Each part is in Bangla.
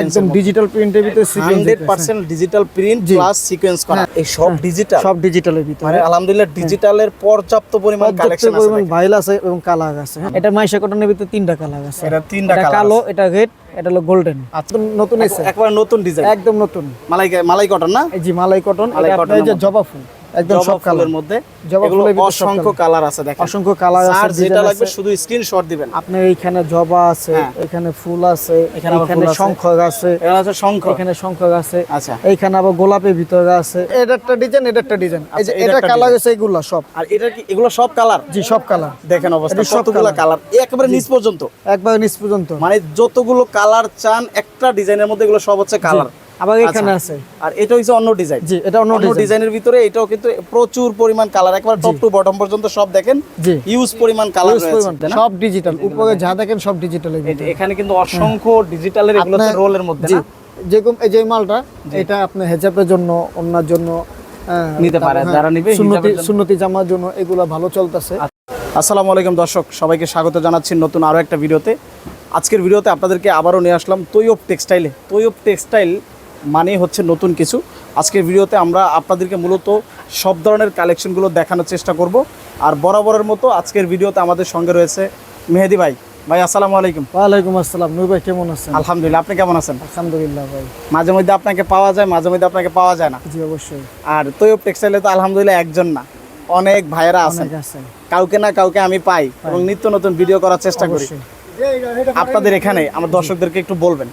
একদম ডিজিটাল প্রিন্টের ভিতরে sequence hundred percent digital print plus sequence করা। হ্যাঁ। এই সব ডিজিটাল সব ডিজিটালের ভিতরে। মানে আলহামদুলিল্লাহ ডিজিটালের পর্যাপ্ত পরিমাণ কালেকশন আছে পরিমাণ ভাইল আছে এবং কালার আছে। হ্যাঁ। এটা মাইশা কটনের ভিতরে তিনটা কালার আছে। এটা তিনটা কালার কালো এটা রেড এটা হলো গোল্ডেন আচ্ছা। নতুন একবার নতুন ডিজাইন একদম নতুন। মালাই মালাই কটন না? এই জি মালাই কটন এটা জবা ফুল। একদম সব কালার মধ্যে। এগুলো অসংখ্য কালার আছে দেখেন। অসংখ্য কালার আছে আর যেটা লাগবে শুধু স্ক্রিনশট দিবেন। আপনার এইখানে জবা আছে হ্যাঁ। এখানে ফুল আছে এখানে। শঙ্খ আছে। এখানে আছে শঙ্খ। এখানে শঙ্খ আছে। আচ্ছা। এইখানে আবার গোলাপের ভিতরে আছে। এটা একটা ডিজাইন এটা একটা ডিজাইন এই যে আচ্ছা, এটা কালার আছে এগুলা সব। আর এটা কি এগুলো সব কালার জি সব কালার দেখেন অবস্থা কালার একেবারে নিচ পর্যন্ত। একবার নিচ পর্যন্ত। মানে যতগুলো কালার চান একটা ডিজাইনের মধ্যে এগুলো সব হচ্ছে কালার আবার এখানে আছে। আর এটা হচ্ছে অন্য ডিজাইন জি এটা অন্য অন্য ডিজাইনের ভিতরে এটাও কিন্তু প্রচুর পরিমাণ কালার একবার টপ টু বটম পর্যন্ত সব দেখেন জি। ইউজ পরিমাণ কালার রয়েছে। পরিমাণ। তাই না? সব ডিজিটাল উপরে যা দেখেন সব ডিজিটাল এখানে কিন্তু অসংখ্য ডিজিটালের এগুলো রোলের মধ্যে না? যেরকম এই যে মালটা এটা আপনার হেজাবের জন্য অন্যার জন্য নিতে পারে, যারা নিবে সুন্নতি সুন্নতি জামার জন্য এগুলা ভালো চলতেছে। আসসালামু আলাইকুম দর্শক সবাইকে স্বাগত জানাচ্ছি নতুন আরও একটা ভিডিওতে। আজকের ভিডিওতে আপনাদেরকে আবারও নিয়ে আসলাম তৈয়ব টেক্সটাইলে তৈয়ব টেক্সটাইল মানে হচ্ছে নতুন কিছু। আজকের ভিডিওতে আমরা আপনাদেরকে মূলত সব ধরনের কালেকশনগুলো দেখানোর চেষ্টা করব। আর বরাবরের মতো আজকের ভিডিওতে আমাদের সঙ্গে রয়েছে মেহেদি ভাই। ভাই আসসালামু আলাইকুম। ওয়ালাইকুম আসসালাম। নূর ভাই কেমন আছেন? আলহামদুলিল্লাহ আপনি কেমন আছেন? আলহামদুলিল্লাহ ভাই। মাঝে মধ্যে আপনাকে পাওয়া যায় মাঝে মধ্যে আপনাকে পাওয়া যায় না। জি অবশ্যই। আর তৈয়ব টেক্সটাইলে তো আলহামদুলিল্লাহ একজন না। অনেক ভাইয়েরা আছেন। কাউকে না কাউকে আমি পাই এবং নিত্য নতুন ভিডিও করার চেষ্টা করি। আপনাদের এখানে আমার দর্শকদেরকে একটু বলবেন।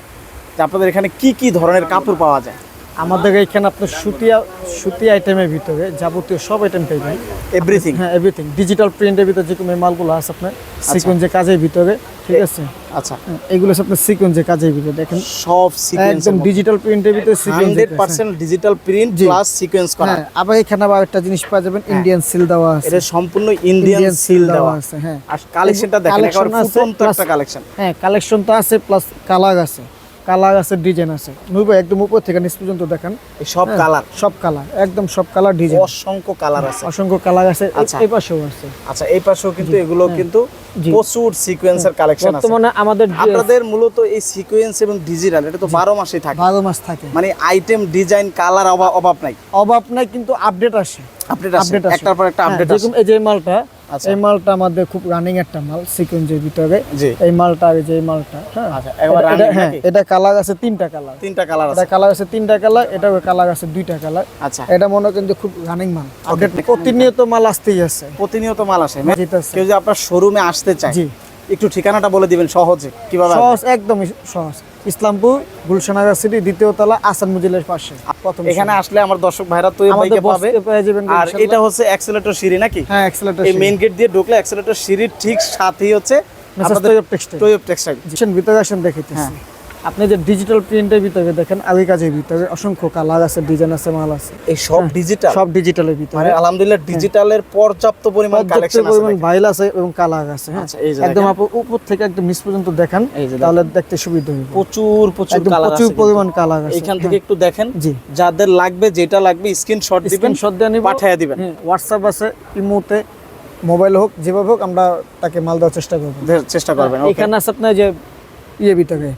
আপনাদের এখানে কি কি ধরনের কাপড় পাওয়া যায়? আমাদের এখানে আপনার সুতিয়া সুতি আইটেমের ভিতরে যাবতীয় সব আইটেম পাইবেন এভরিথিং হ্যাঁ এভরিথিং ডিজিটাল প্রিন্টের ভিতরে যে কোনো মালগুলো আছে আপনার সিকোয়েন্সের কাজের ভিতরে ঠিক আছে? আচ্ছা। হ্যাঁ, এগুলো হচ্ছে আপনার সিকোয়েন্সের কাজের ভিতরে দেখেন। সব সিকোয়েন্স একদম ডিজিটাল প্রিন্টের ভিতরে sequence hundred percent digital print plus sequence করা। হ্যাঁ আবার এখানে আবার একটা জিনিস পাওয়া যাবেন ইন্ডিয়ান সিল দেওয়া আছে। এটা সম্পূর্ণ ইন্ডিয়ান সিল দেওয়া। আছে হ্যাঁ। আর কালেকশনটা দেখেন একেবারে ফুটন্ত একটা কালেকশন হ্যাঁ কালেকশন তো আছে প্লাস কালার আছে। কালার আছে ডিজাইন আছে। নুইবা একদম উপর থেকে নিচ পর্যন্ত দেখেন। এই সব হ্যাঁ, কালার? সব কালার একদম সব কালার ডিজাইন। অসংখ্য কালার আছে। অসংখ্য কালার আছে এই- আচ্ছা। এই পাশেও আছে। আচ্ছা এই পাশেও কিন্তু এগুলো কিন্তু হ্যাঁ। প্রচুর সিকোয়েন্সের কালেকশন আছে। বর্তমানে আমাদের আপনাদের মূলত এই সিকোয়েন্স এবং ডিজিটাল এটা তো বারো মাসেই থাকে। বারো মাস থাকে। মানে আইটেম ডিজাইন কালার অভাব নাই। অভাব নাই কিন্তু আপডেট আসে। আপডেট আছে। একটার পর একটা হ্যাঁ, আপডেট আছে। এই যে মালটা আচ্ছা। এই মালটা আমাদের খুব রানিং একটা মাল সিকোয়েন্সের ভিতরে। এই মালটা আর যে মালটা হ্যাঁ। আচ্ছা, এটা- হ্যাঁ কালার আছে তিনটা কালার তিনটা কালার এটা আছে। কালার আছে তিনটা কালার এটা কালার আছে দুইটা কালার আচ্ছা। এটা মনে হয় কিন্তু খুব রানিং মাল। আপডেট প্রতিনিয়ত মাল আসতেই আছে। প্রতিনিয়ত মাল আসে। কেউ যদি আপনার শোরুমে আসতে চায় জি। একটু ঠিকানাটা বলে দিবেন সহজে কীভাবে সহজ একদমই সহজ। ইসলামপুর গুলশানাগা সিটি দ্বিতীয় তলা আসান মুজিলের পাশে। প্রথম এখানে আসলে আমার দর্শক ভাইরা তো বাইকে পাবে। আর এটা হচ্ছে অ্যাক্সেলেটর সিঁড়ি নাকি? হ্যাঁ অ্যাক্সেলেটর এই মেইন গেট দিয়ে ঢুকলে অ্যাক্সেলেটর সিঁড়ির ঠিক সাথেই হচ্ছে আপনাদের টয়প টেক্সটাইল ভিতরে আসেন দেখাইতেছি। হ্যাঁ। আপনি যে ডিজিটাল প্রিন্টের ভিতরে দেখেন আগে কাজের ভিতরে অসংখ্য কালার আছে ডিজাইন আছে মাল আছে। এই সব ডিজিটাল সব ডিজিটালের ভিতরে। মানে আলহামদুলিল্লাহ ডিজিটালের পর্যাপ্ত পরিমাণ কালেকশন আছে পরিমাণ ভাইল আছে এবং কালার আছে হ্যাঁ। আচ্ছা, এই যে একদম আপু উপর থেকে একদম নিচ পর্যন্ত দেখান। তাহলে দেখতে সুবিধা হবে। প্রচুর প্রচুর কালার আছে প্রচুর পরিমাণ কালার আছে এইখান থেকে একটু দেখেন। জি। যাদের লাগবে যেটা লাগবে স্ক্রিনশট দিবেন স্ক্রিনশট দিয়ে নিব। পাঠিয়ে দিবেন। হোয়াটসঅ্যাপ আছে ইমোতে মোবাইল হোক যেভাবে হোক আমরা তাকে মাল দেওয়ার চেষ্টা করব। চেষ্টা করবেন এখানে আছে আপনার যে ইয়ে ভিতরে।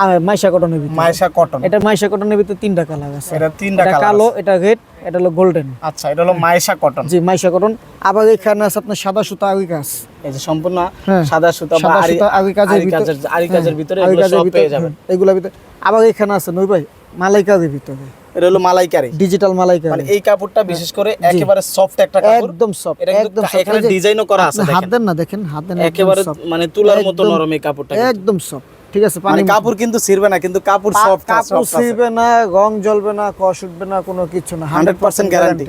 আহ, মাইশা কটনের ভিতরে। মায়েশা কটন। এটা মাইশা কটনের ভিতরে তিনটা কালার আছে। এটা তিনটা কালার কালো এটা রেড এটা হলো গোল্ডেন আচ্ছা এটা হলো মায়েশা কটন। জি মাইশা কটন। আবার এখানে আছে আপনার সাদা সুতা কাজ। এই যে সম্পূর্ণ হ্যাঁ। সাদা সুতা বা আরি আগে কাজের ভিতরে। আরি কাজের ভিতরে এগুলো সব পেয়ে যাবেন। হ্যাঁ, ভিতরে। আবার এখানে আছে নই ভাই মালাইকারের ভিতরে। এটা হলো মালাইকারি। ডিজিটাল মালাইকারি। মানে এই কাপড়টা বিশেষ করে একেবারে সফট একটা কাপড়। একদম সফট এটা একদম এখানে ডিজাইনও করা আছে হাত দেন না দেখেন হাত দেন একেবারে মানে তুলার মতো নরম এই কাপড়টা একদম সফট ঠিক আছে মানে পানি কাপড় কিন্তু ছিড়বে না কিন্তু কাপড় সফট কাপড় ছিড়বে না রং জ্বলবে না কষ উঠবে না কোনো কিছু না 100% গ্যারান্টি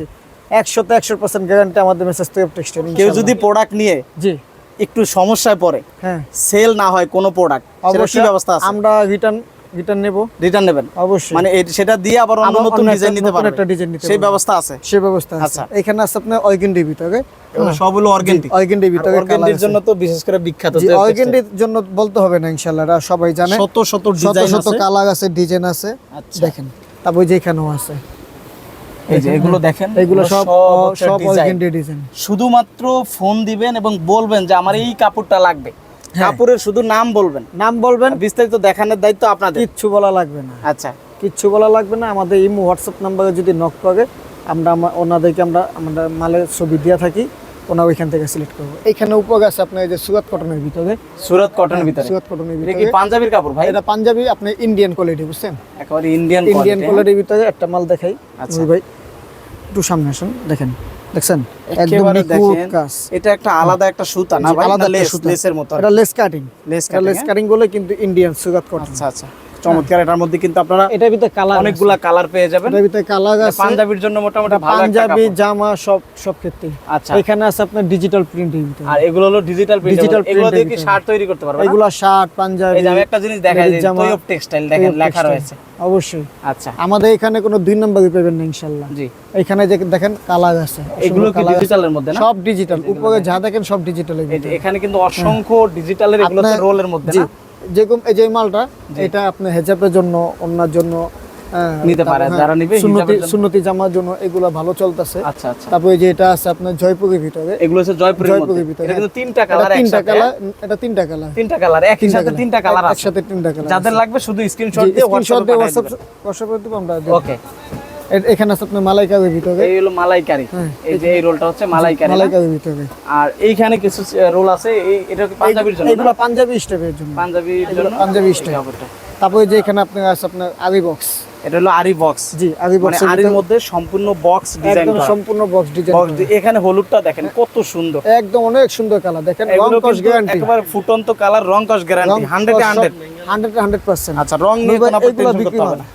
100 তে 100% গ্যারান্টি আমাদের মেসেজ তো টেক্সট কেউ যদি প্রোডাক্ট নিয়ে জি। একটু সমস্যায় পড়ে হ্যাঁ। সেল না হয় কোনো প্রোডাক্ট অবশ্যই ব্যবস্থা আছে? আমরা রিটার্ন রিটার্ন নেব? রিটার্ন নেবেন। অবশ্যই। মানে সেটা দিয়ে আবার অন্য নতুন ডিজাইন নিতে নতুন পারবে। একটা ডিজাইন নিতে সেই ব্যবস্থা আছে। সে ব্যবস্থা আছে। আচ্ছা। এখানে আছে আপনার অর্গেন্ডির ভিতরে এগুলো সব হলো অর্গেন্টি অর্গেন্ডির ভিতরে অর্গেন্টির জন্য তো বিশেষ করে বিখ্যাত অর্গেন্ডির জন্য বলতে হবে না ইনশাআল্লাহ সবাই জানে। শত শত শত ডিজাইন শত আছে। কালার আছে ডিজাইন আছে। আচ্ছা। দেখেন তারপর যে এখানেও আছে। এই যে এগুলো দেখেন এগুলো সব সব অর্গেন্ডি ডিজাইন শুধুমাত্র ফোন দিবেন এবং বলবেন যে আমার এই কাপড়টা লাগবে। হ্যাঁ। কাপড়ের শুধু নাম বলবেন? নাম বলবেন। বিস্তারিত দেখানোর দায়িত্ব আপনাদের। কিচ্ছু বলা লাগবে না। আচ্ছা। কিচ্ছু বলা লাগবে না। আমাদের ইমো হোয়াটসঅ্যাপ নাম্বারে যদি নক করে আমরা ওনাদেরকে আমরা আমরা মালের ছবি দিয়ে থাকি ওনা ওইখান থেকে সিলেক্ট করব। এখানে উপরে আছে আপনার এই যে সুরাত কটনের ভিতরে। সুরত কটনের ভিতরে। সুরাত কটনের এটা কি পাঞ্জাবির কাপড় ভাই? এটা পাঞ্জাবি আপনি ইন্ডিয়ান কোয়ালিটি বুঝছেন? একেবারে ইন্ডিয়ান ইন্ডিয়ান কোয়ালিটি কোয়ালিটির ভিতরে একটা মাল দেখাই। আচ্ছা। ভাই একটু সামনে আসুন দেখেন। দেখছেন? একদম নিখুঁত কাজ। এটা একটা আলাদা একটা সুতা না আলাদা লেস লেসের মতো এটা লেস কাটিং লেস কাটিং বলে কিন্তু ইন্ডিয়ান সুগাত কটন আচ্ছা আচ্ছা। চমৎকার এটার মধ্যে কিন্তু আপনারা এটার ভিতরে কালার অনেকগুলা কালার পেয়ে যাবেন। এটার ভিতরে কালার আছে। পাঞ্জাবির জন্য মোটামুটি ভালো পাঞ্জাবি জামা সব সব ক্ষেত্রে। আচ্ছা। এখানে আছে আপনার ডিজিটাল প্রিন্টের ভিতরে আর এগুলো হলো ডিজিটাল প্রিন্ট এগুলো দিয়ে কি শার্ট তৈরি করতে পারবে এগুলা শার্ট পাঞ্জাবি এই যে আমি একটা জিনিস দেখাই জামা, তৈয়ব টেক্সটাইল দেখেন লেখা রয়েছে। অবশ্যই। আচ্ছা। আমাদের এখানে কোনো দুই নম্বরই পাবেন না ইনশাল্লাহ জি। এখানে যে দেখেন কালার আছে এগুলো কি ডিজিটালের মধ্যে না? সব ডিজিটাল উপরে যা দেখেন সব যে এখানে কিন্তু অসংখ্য ডিজিটালের এগুলো রোলের মধ্যে না? যেরকম এই যে মালটা এটা আপনার হেজাবের জন্য অন্যার জন্য নিতে পারে, যারা নিবে সুন্নতি সুন্নতি জামার জন্য এগুলো ভালো চলতেছে। আচ্ছা আচ্ছা। তারপরে যে এটা আছে আপনার জয়পুরের ভিতরে। এগুলো হচ্ছে জয়পুরের জয়পুরের ভিতরে, এটা কিন্তু হ্যাঁ। তিনটা এটা কালার তিনটা কালার এটা তিনটা কালার। তিনটা কালার একই সাথে তিনটা কালার আছে। একসাথে তিনটা কালার যাদের লাগবে শুধু স্ক্রিনশট দিয়ে হোয়াটসঅ্যাপে হোয়াটসঅ্যাপ হোয়াটসঅ্যাপে দিব আমরা ওকে এখানে আছে আপনার মালাইকারের ভিতরে। এই হলো মালাইকারি। হ্যাঁ, এই যে এই রোলটা হচ্ছে মালাইকারি না? মালাইকারের ভিতরে। আর এইখানে কিছু রোল আছে? এই এটা কি পাঞ্জাবির জন্য এগুলো পাঞ্জাবি স্টেপের জন্য। পাঞ্জাবির জন্য? পাঞ্জাবি স্টাইল। তারপরে যে এখানে আপনার আছে আপনার আরি বক্স। এটা হলো আরি বক্স। জি আরি মানে বক্স আরির মধ্যে সম্পূর্ণ বক্স ডিজাইন একদম সম্পূর্ণ বক্স ডিজাইন এখানে হলুদটা দেখেন কত সুন্দর। একদম অনেক সুন্দর কালার দেখেন রং কস গ্যারান্টি একেবারে ফুটন্ত কালার রং কস গ্যারান্টি 100 এ 100 হান্ড্রেড হান্ড্রেড পার্সেন্ট আচ্ছা রং নিয়ে কোনো টেনশন করতে হবে না।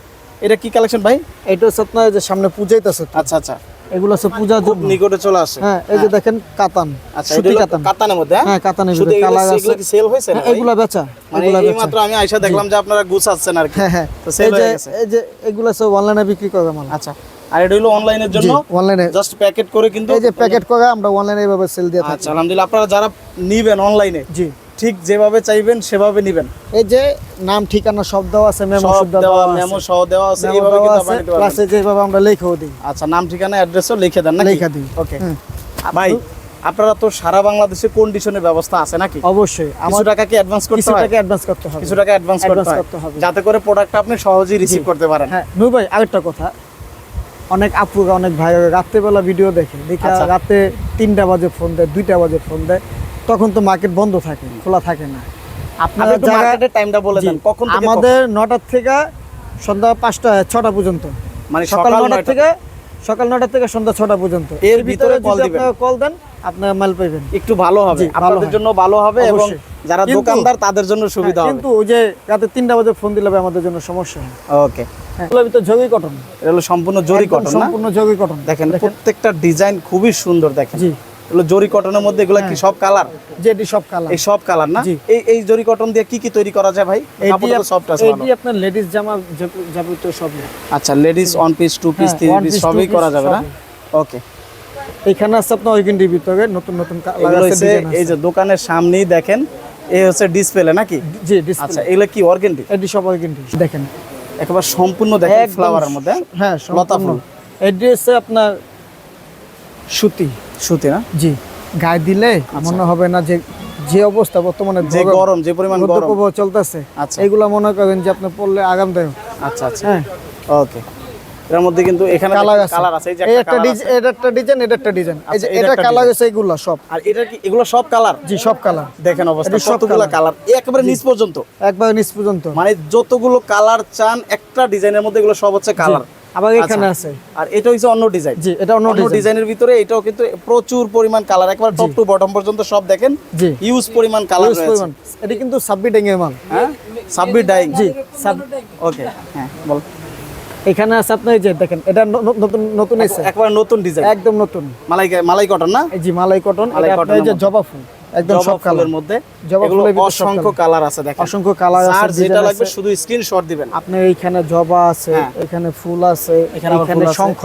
এটা কি কালেকশন ভাই? এটা হচ্ছে আপনার যে সামনে পূজাইতেছে। আচ্ছা আচ্ছা। এগুলো হচ্ছে পূজা খুব নিকটে চলে আসে। হ্যাঁ এই যে দেখেন কাতান আচ্ছা সুতি কাতান। কাতানের মধ্যে হ্যাঁ? হ্যাঁ কাতানের ভিতরে এগুলো কালার আছে। এগুলো কি সেল হয়েছে না হ্যাঁ? এগুলা বেচা মানে এই মাত্র আমি আইসা দেখলাম যে আপনারা গুছাচ্ছেন আর কি। হ্যাঁ হ্যাঁ। তো যে হয়ে গেছে। এই যে এগুলা সব অনলাইনে বিক্রি করে মাল। আচ্ছা আর এটা হলো অনলাইনের জন্য? অনলাইনে জাস্ট প্যাকেট করে কিন্তু এই যে প্যাকেট করে আমরা অনলাইনে এইভাবে সেল দিয়ে থাকি। আচ্ছা আলহামদুলিল্লাহ আপনারা যারা নিবেন অনলাইনে জি। ঠিক যেভাবে চাইবেন সেভাবে নিবেন। এই যে নাম ঠিকানা সব দেওয়া আছে মেমো সব দেওয়া মেমো সহ দেওয়া আছে এইভাবে কিন্তু আছে, আপনারা নিতে পারবেন। যেভাবে আমরা লেখাও দিই। আচ্ছা নাম ঠিকানা অ্যাড্রেসও লিখে দেন নাকি? লেখা দিই। ওকে ভাই আপনারা তো সারা বাংলাদেশে কন্ডিশনের ব্যবস্থা আছে নাকি? অবশ্যই। কিছু আমার টাকা কি অ্যাডভান্স করতে কিছু টাকা অ্যাডভান্স করতে হবে। কিছু টাকা অ্যাডভান্স করতে হয়? হবে। যাতে করে প্রোডাক্টটা আপনি সহজেই রিসিভ করতে পারেন। হ্যাঁ নূর ভাই আরেকটা কথা। অনেক আপুরা অনেক ভাই রাত্রেবেলা ভিডিও দেখে। দেখে আচ্ছা। রাতে তিনটা বাজে ফোন দেয় দুইটা বাজে ফোন দেয়। তখন তো মার্কেট বন্ধ থাকে খোলা থাকে না। আপনারা মার্কেটের টাইমটা বলে দেন কখন আমাদের নটার থেকে সন্ধ্যা পাঁচটা ছটা পর্যন্ত। মানে সকাল নটার থেকে সকাল নটা থেকে সন্ধ্যা ছটা পর্যন্ত। এর ভিতরে দিবেন। কল দেন আপনার মাল পাইবেন। একটু ভালো হবে আপনাদের জন্য ভালো হবে এবং যারা দোকানদার তাদের জন্য সুবিধা হ্যাঁ, হবে। কিন্তু ওই যে রাতে তিনটা বাজে ফোন দিলে আমাদের জন্য সমস্যা হয়। ওকে এগুলোর ভিতরে জগি কটন এটা হলো সম্পূর্ণ জরি কটন সম্পূর্ণ জগি কটন দেখেন প্রত্যেকটা ডিজাইন খুবই সুন্দর দেখেন। জি। এগুলো জরি কটনের মধ্যে এগুলো কি সব কালার? যেটি সব কালার। এই সব কালার না? এই এই জরি কটন দিয়ে কি কি তৈরি করা যায় ভাই? কাপড়টা সফট আছে এটি আপনার লেডিস জামা যাবতীয় সব আচ্ছা ladies one piece two piece হ্যাঁ, থ্রি পিস সবই করা যাবে না? ওকে এখানে আছে আপনার ওইখানটির ভিতরে নতুন নতুন কালার আছে। এই যে দোকানের সামনেই দেখেন এই হচ্ছে ডিসপ্লে নাকি? জি আচ্ছা এগুলো কি অর্গেন্ডি এটি সব ওইখানটি দেখেন। একেবারে সম্পূর্ণ দেখেন ফ্লাওয়ারের মধ্যে হ্যাঁ? লতা ফুল। এটি আপনার সুতি। সুতি না? জি। গায়ে দিলে মনে হবে না যে যে অবস্থা বর্তমানে আচ্ছা। যে গরম যে পরিমাণ গরম। প্রবাহ চলতেছে। আচ্ছা। এগুলা মনে করেন যে আপনি পড়লে আরামদায়ক। আচ্ছা আচ্ছা। হ্যাঁ। ওকে। এর মধ্যে কিন্তু এখানে কালার আছে। কালার আছে। এই যে একটা ডিজাইন। এটা একটা ডিজাইন এটা একটা ডিজাইন। এই যে আচ্ছা, এটা এটা কালার আছে এগুলা সব। আর এটা কি এগুলো সব কালার জি সব কালার দেখেন অবস্থা কতগুলো কালার একেবারে নিচ পর্যন্ত। একবারে নিচ পর্যন্ত। মানে যতগুলো কালার চান একটা ডিজাইনের মধ্যে এগুলো সব হচ্ছে কালার আবার এখানে আছে। আর এটা হচ্ছে অন্য ডিজাইন জি এটা অন্য ডিজাইনের ভিতরে এটাও কিন্তু প্রচুর পরিমাণ কালার একবার টপ টু বটম পর্যন্ত সব দেখেন জি। ইউজ পরিমাণ কালার রয়েছে। এটা কিন্তু মাল। হ্যাঁ? সাব্বির ডাইং জি ওকে হ্যাঁ বল। এখানে আছে আপনি যে দেখেন এটা নতুন নতুন একবার নতুন ডিজাইন একদম নতুন। মালাই মালাই কটন না? জি মালাই কটন এটা আপনার যে জবা ফুল। একদম সব কালার মধ্যে। এগুলো অসংখ্য কালার আছে দেখেন। অসংখ্য কালার আছে আর যেটা লাগবে শুধু স্ক্রিনশট দিবেন। আপনার এইখানে জবা আছে হ্যাঁ। এখানে ফুল আছে এখানে এখানে ফুল আছে। শঙ্খ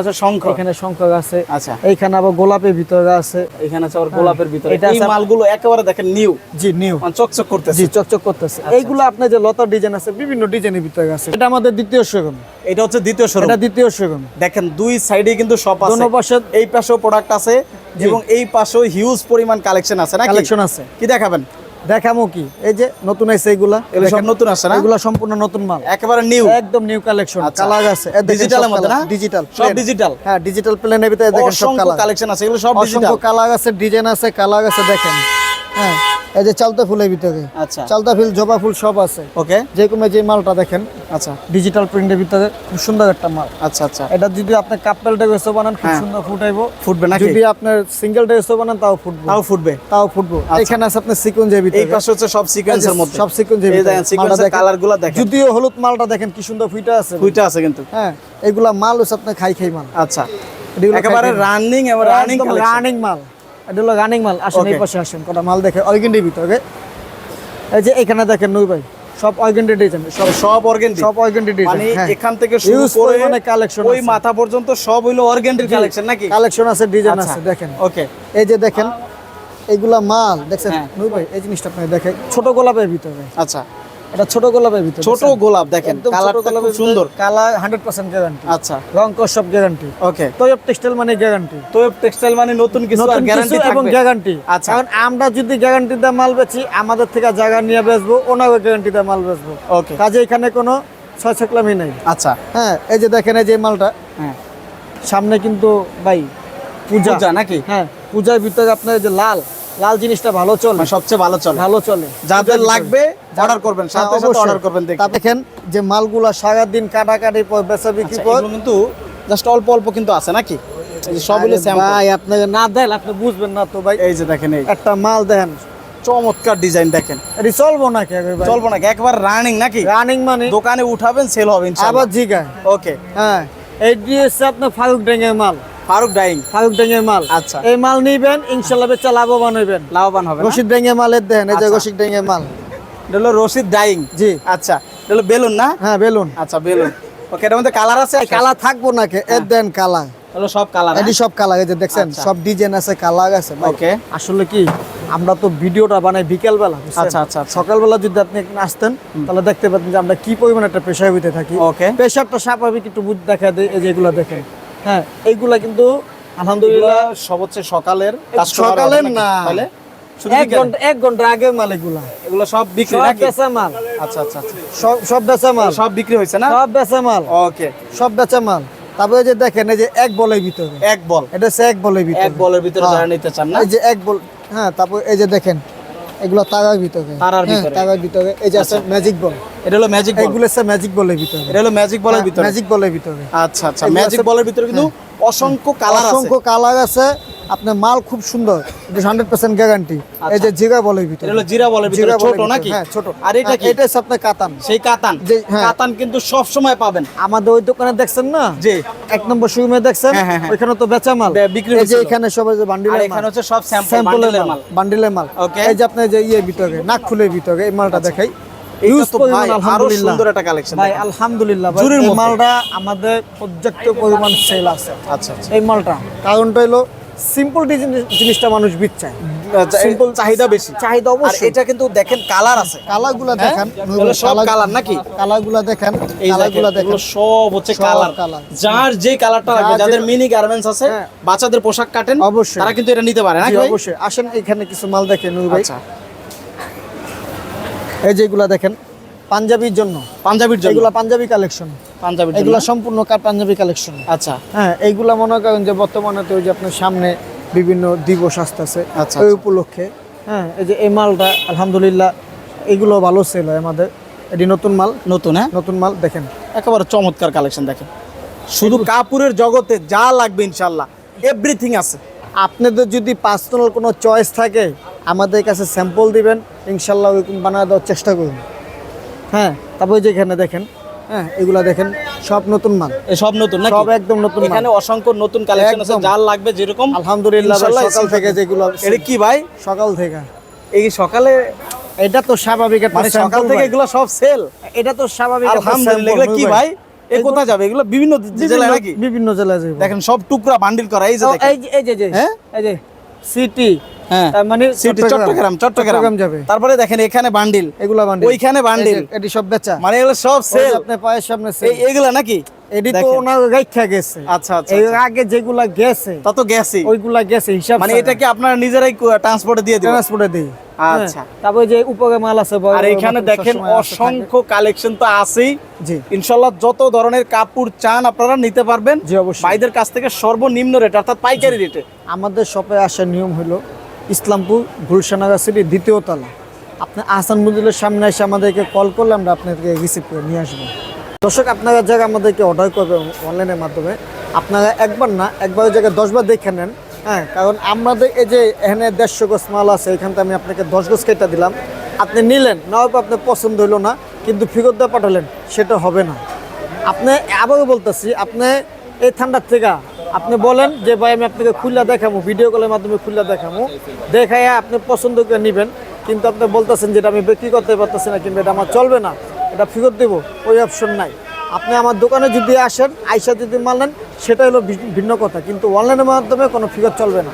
আছে শঙ্খ। এখানে শঙ্খ আছে আচ্ছা। এইখানে আবার গোলাপের ভিতরে আছে। এখানে আছে আবার গোলাপের ভিতরে। এটা এই মালগুলো একেবারে দেখেন নিউ জি নিউ মানে চকচক করতেছে। জি চকচক করতেছে। এইগুলো আপনার যে লতা ডিজাইন আছে বিভিন্ন ডিজাইনের ভিতরে আছে। এটা আমাদের দ্বিতীয় শোরুম এটা হচ্ছে দ্বিতীয় শোরুম এটা দ্বিতীয় শোরুম দেখেন দুই সাইডে কিন্তু শপ আছে। দোনো পাশে এই পাশেও প্রোডাক্ট আছে। এবং এই পাশেও হিউজ পরিমাণ কালেকশন আছে না কালেকশন আছে। কি দেখাবেন? দেখামো কি? এই যে নতুন আছে এগুলা এগুলো সব নতুন আসছে না? এগুলা সম্পূর্ণ নতুন মাল। একেবারে নিউ একদম নিউ কালেকশন। কালার আছে। ডিজিটালের মধ্যে না? ডিজিটাল সব ডিজিটাল হ্যাঁ ডিজিটাল প্লেনের ভিতরে দেখেন সব কালার কালেকশন আছে এগুলো সব ডিজিটাল কালার আছে ডিজাইন আছে কালার আছে দেখেন। হ্যাঁ। এই যে চালতা ফুলের ভিতরে। আচ্ছা। চালতা ফুল জবা ফুল সব আছে। ওকে। যে কোনো যে মালটা দেখেন। আচ্ছা। ডিজিটাল প্রিন্টের ভিতরে খুব সুন্দর একটা মাল। আচ্ছা আচ্ছা। এটা যদি আপনি কাপেল ডেগেসও বানান খুব হ্যাঁ। সুন্দর ফুটাইবো। ফুটবে নাকি? যদি আপনার সিঙ্গেল ডেগেসও বানান তাও ফুটবো। তাও ফুটবে। তাও ফুটবো। এখানে আছে আপনার সিকোয়েন্সের ভিতরে। এই পাশে হচ্ছে সব সিকোয়েন্সের মধ্যে। সব সিকোয়েন্সের ভিতরে। দেখেন সিকোয়েন্সের কালারগুলো দেখেন। যদিও হলুদ মালটা দেখেন কি সুন্দর ফুইটা আছে। ফুইটা আছে কিন্তু। হ্যাঁ এগুলা মাল হচ্ছে আপনার খাই খাই মাল। আচ্ছা। একেবারে রানিং রানিং রানিং মাল। এটা হলো রানিং মাল আসেন এই পাশে আসেন কটা মাল দেখে অর্গেন্ডির ভিতরে এই যে এখানে দেখেন নুই ভাই সব অর্গেন্ডি ডিজাইন সব সব অর্গেন্ডি সব অর্গেন্ডি মানে এখান থেকে শুরু করে পরিমাণে collection ওই মাথা পর্যন্ত সব হইল অর্গেন্ডির কালেকশন নাকি? কালেকশন আছে ডিজাইন আচ্ছা। আছে দেখেন। ওকে এই যে দেখেন এগুলা মাল দেখছেন? হ্যাঁ। নুই ভাই এই জিনিসটা আপনি দেখেন ছোট গোলাপের ভিতরে। আচ্ছা। এটা ছোট গোলাপের ভিতরে ছোট গোলাপ দেখেন কালারটা খুব সুন্দর। কালার হান্ড্রেড পার্সেন্ট গ্যারান্টি আচ্ছা। রং কস সব গ্যারান্টি ওকে তৈব টেক্সটাইল মানে গ্যারান্টি তো টেক্সটাইল মানে নতুন কিছু আর গ্যারান্টি এবং গ্যারান্টি আচ্ছা। কারণ আমরা যদি গ্যারান্টি দিয়ে মাল বেচি আমাদের থেকে জায়গা নিয়ে বেচবো ওনারও গ্যারান্টি দিয়ে মাল বেচবো। ওকে কাজে এখানে কোনো ছয় ছকলামি নাই। আচ্ছা। হ্যাঁ এই যে দেখেন এই যে মালটা। হ্যাঁ। সামনে কিন্তু ভাই পূজা। নাকি? হ্যাঁ। পূজার ভিতরে আপনার যে লাল লাল জিনিসটা ভালো চলে। মানে সবচেয়ে ভালো চলে। ভালো চলে। যাদের লাগবে অর্ডার করবেন হ্যাঁ, সাথে সাথে অর্ডার করবেন দেখুন যে মালগুলা সারাদিন কাটাকাটি পর বেচা বিক্রি আচ্ছা, পর কিন্তু জাস্ট অল্প অল্প কিন্তু আছে নাকি? সব হলো ভাই আপনাকে না দেন আপনি বুঝবেন না তো ভাই। এই যে দেখেন এই। একটা মাল দেন চমৎকার ডিজাইন দেখেন। এটি চলবো নাকি একবার রানিং নাকি? রানিং মানে? দোকানে উঠাবেন সেল হবে আবার ইনশাআল্লাহ। ওকে হ্যাঁ এই আপনার ফারুক ডেঙ্গের মাল। ফারুক ডাইং। ফারুক ডেঙ্গের মাল। আচ্ছা। এই মাল নিবেন ইনশাল্লাহ বেচা লাভবান হইবেন। লাভবান হবে? রশিদ ডেঙ্গের মালের দেন এই যে আচ্ছা। রশিদ ডেঙ্গের মাল। এটা হলো রশিদ ডাইং। জি। আচ্ছা এটা হলো বেলুন না? হ্যাঁ বেলুন। আচ্ছা বেলুন। ওকে এটার মধ্যে কালার আছে? কালা থাকব না কে? এর দেন কালা হলো সব কালার এটি সব কালার এই যে দেখছেন আচ্ছা। সব ডিজাইন আছে কালার আছে ওকে। আসলে কি আমরা তো ভিডিওটা বানাই বিকেল বেলা আচ্ছা, আচ্ছা, আচ্ছা। সকালবেলা যদি আপনি আসতেন তাহলে দেখতে পেতেন যে আমরা কি পরিমাণ একটা প্রেশার হইতে থাকি। ওকে। প্রেশারটা স্বাভাবিক একটু বুঝ দেখা দেয় এই যে এগুলো দেখেন। হ্যাঁ এইগুলা কিন্তু আলহামদুলিল্লাহ সবচেয়ে সকালের সকালের না। এক বিকেলে? ঘণ্টা এক ঘণ্টা আগের মাল এগুলা এগুলো সব বিক্রি সব নাকি? বেচা মাল। আচ্ছা আচ্ছা আচ্ছা। সব সব বেচা মাল। সব বিক্রি হয়েছে না? সব বেচা মাল। ওকে। সব বেচা মাল। তারপরে যে দেখেন এই যে এক বলের ভিতরে। এক বল। এটা হচ্ছে এক বলের ভিতরে। এক বলের ভিতরে হ্যাঁ। যারা নিতে চান না? এই যে এক বল হ্যাঁ তারপর এই যে দেখেন এগুলো তারার ভিতরে। তারার হ্যাঁ, ভিতরে। তারার ভিতরে। এই যে আছে ম্যাজিক বল এটা হলো ম্যাজিক বল এগুলো হচ্ছে ম্যাজিক বলের ভিতরে। এটা হলো ম্যাজিক বলের ভিতরে। ম্যাজিক বলের ভিতরে। আচ্ছা আচ্ছা ম্যাজিক বলের ভিতরে কিন্তু অসংখ্য কালার অসংখ্য কালার আছে। আপনার মাল খুব সুন্দর। হান্ড্রেড পার্সেন্ট গ্যারান্টি এই যে জিগা বলের ভিতরে। হলো জিরা বলের ভিতরে জিরা ছোট নাকি? হ্যাঁ ছোট। আর এটা কি? হ্যাঁ, এটা হচ্ছে আপনার কাতান। সেই কাতান। যে- হ্যাঁ। কাতান কিন্তু সব সময় পাবেন। আমাদের ওই দোকানে দেখছেন না? যে এক নম্বর শোরুমে দেখছেন। ওইখানে তো বেচা মাল। বিক্রি এই যে এখানে সবাই যে বান্ডিলের এখানে হচ্ছে সব স্যাম্পল স্যাম্পলের মাল। মাল। বান্ডিলের মাল. এই যে আপনার যে ইয়ে ভিতরে নাক খুলে ভিতরে এই মালটা দেখাই। এইটা পরিমাণ, আলহামদুলিল্লাহ। সুন্দর একটা কালেকশন ভাই আলহামদুলিল্লাহ ভাই। এই মালটা আমাদের পর্যাপ্ত পরিমাণ সেল আছে। আচ্ছা এই মালটা। কারণটা হলো সিম্পল জিনিসটা মানুষ বিচ্ছায় সিম্পল চাহিদা বেশি। চাহিদা অবশ্যই। এটা কিন্তু দেখেন কালার আছে। কালারগুলা? দেখেন সব কালার নাকি? কালারগুলা দেখেন এই কালারগুলা দেখেন দেখেন। সব হচ্ছে কালার যার যে কালারটা লাগবে যাদের মিনি গার্মেন্টস আছে হ্যাঁ। বাচ্চাদের পোশাক কাটেন অবশ্যই। তারা কিন্তু এটা নিতে পারে নাকি অবশ্যই। আসেন এখানে কিছু মাল দেখেন নূর ভাই। এই যেগুলা দেখেন পাঞ্জাবির জন্য। পাঞ্জাবির জন্য? এগুলা পাঞ্জাবি কালেকশন। পাঞ্জাবির জন্য? এগুলা সম্পূর্ণ পাঞ্জাবি কালেকশন। আচ্ছা। হ্যাঁ এইগুলা মনে করেন যে বর্তমানে তো ওই যে আপনার সামনে বিভিন্ন দিবস আসতেছে। আচ্ছা, ওই আচ্ছা। উপলক্ষে হ্যাঁ এই যে এই মালটা আলহামদুলিল্লাহ এগুলো ভালো সেল হয় আমাদের। এটি নতুন মাল। নতুন হ্যাঁ? নতুন মাল দেখেন। একেবারে চমৎকার কালেকশন দেখেন। শুধু কাপুরের জগতে যা লাগবে ইনশাল্লাহ এভরিথিং আছে। আপনাদের যদি পার্সোনাল কোনো চয়েস থাকে আমাদের কাছে স্যাম্পল দিবেন ইনশাল্লাহ ওইরকম বানায় দেওয়ার চেষ্টা করুন। হ্যাঁ তারপরে যে এখানে দেখেন হ্যাঁ এগুলা দেখেন সব নতুন মাল। এ সব নতুন সব একদম নতুন এখানে অসংখ্য নতুন কালেকশন আছে একদম। লাগবে যেরকম আলহামদুলিল্লাহ সকাল থেকে যেগুলো এটা কি ভাই? সকাল থেকে। এই সকালে এটা তো স্বাভাবিক মানে সকাল থেকে। এগুলো সব সেল এটা তো স্বাভাবিক আলহামদুলিল্লাহ এগুলো কি ভাই। এ কোথায় যাবে? এগুলো বিভিন্ন জেলায় নাকি? বিভিন্ন জেলায় যাবে। দেখেন সব টুকরা বান্ডিল করা এই যে এই যে এই যে যে হ্যাঁ? এই যে সিটি হ্যাঁ। মানে সিটি চট্টগ্রাম। চট্টগ্রাম যাবে। তারপরে দেখেন এখানে বান্ডিল। এগুলা বান্ডিল। ওইখানে বান্ডিল। এটি সব বেচা। মানে এগুলো সব যে সেল আপনার পায়ের সামনে এই এগুলা নাকি? এটি তো ওনার রাইখা গেছে। আচ্ছা আচ্ছা এর আচ্ছা। আগে যেগুলা গেছে তা তো গেছি ওইগুলা গেছে হিসাব মানে এটা কি আপনারা নিজেরাই ট্রান্সপোর্টে দিয়ে দিবেন। ট্রান্সপোর্টে দেই। আচ্ছা। হ্যাঁ, তারপরে যে উপরে মাল আছে আর এখানে দেখেন। অসংখ্য কালেকশন তো আছেই। জি। ইনশাল্লাহ যত ধরনের কাপড় চান আপনারা নিতে পারবেন। জি, অবশ্যই। ভাইদের কাছ থেকে সর্বনিম্ন রেট অর্থাৎ পাইকারি রেটে আমাদের শপে আসার নিয়ম হলো ইসলামপুর গুলশানগর সিটি দ্বিতীয় তলা। আপনি আহসান মন্দিরের সামনে এসে আমাদেরকে কল করলে আমরা আপনাদেরকে রিসিভ করে নিয়ে আসব। দর্শক, আপনারা যারা আমাদেরকে অর্ডার করবে অনলাইনের মাধ্যমে, আপনারা একবার না, একবার জায়গায় দশবার দেখে নেন হ্যাঁ? কারণ আমাদের এই যে এখানে দেড়শো গোছ মাল আছে, এখান থেকে আমি আপনাকে দশ গোছ কেটে দিলাম। আপনি নিলেন না আপনার পছন্দ হলো না, কিন্তু ফিরত দিয়ে পাঠালেন, সেটা হবে না। আপনি আবারও বলতেছি, আপনি এই ঠান্ডার থেকে আপনি বলেন যে, ভাই, আমি আপনাকে খুললা দেখাবো ভিডিও কলের মাধ্যমে খুললা দেখাবো দেখাইয়া আপনি পছন্দ করে নেবেন। কিন্তু আপনি বলতেছেন যেটা আমি বিক্রি করতে পারতেছি না, কিন্তু এটা আমার চলবে না। এটা ফিরত দেবো, ওই অপশন নাই। আপনি আমার দোকানে যদি আসেন, আইসা যদি মানেন সেটা হলো ভিন্ন কথা। কিন্তু অনলাইনের মাধ্যমে কোনো ফিরত চলবে না।